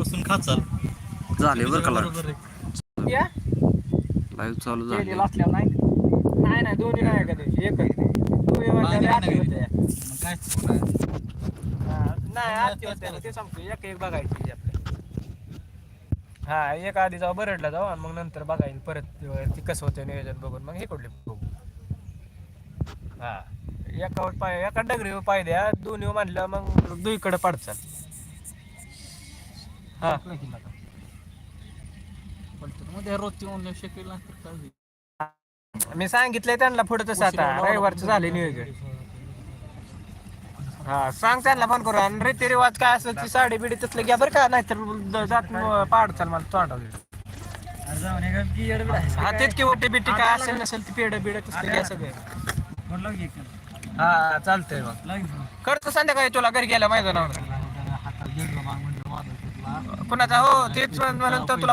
बसून खाचाल झाले बरं का बरोबर आहे. या. लाईव्ह चालू झाले. असल्यावर नाही नाही नाही दोन्ही नाही का दिवशी? एकच दोन्ही नाही, नाही, आरती नाही. होते. मग काय हा, नाही ते सांगतो एक एक बघायची हा एक आधी जाऊ बरडला जाऊ आणि मग नंतर बघायला परत ते कसं होतं नियोजन बघून. मग हे कुठले बघू. हा एकावर पाय एका डगरीवर पाय द्या दोन्ही म्हणलं मग दुईकडे पडचाल. हा. मध्ये रोजची ऑनलाईन शिकवेल ना तर काय होईल? मी सांगितलंय त्यांना पुढे तसं आता. रविवारचं झाले नियोजन. हा सांग त्यांना फोन करू आणि रीतिरिवाज काय असेल ती साडी बिडी तसलं घ्या बरं का? नाहीतर जात पाड चाल मला तोंडावर. हा तेच की ओटी बिटी काय असेल नसेल ती पेड बिड तसलं घ्या सगळे. हा चालतंय मग. करतो संध्याकाळी तुला घरी गेला मैदानावर कुणाचा? हो तेच म्हणून तर तुला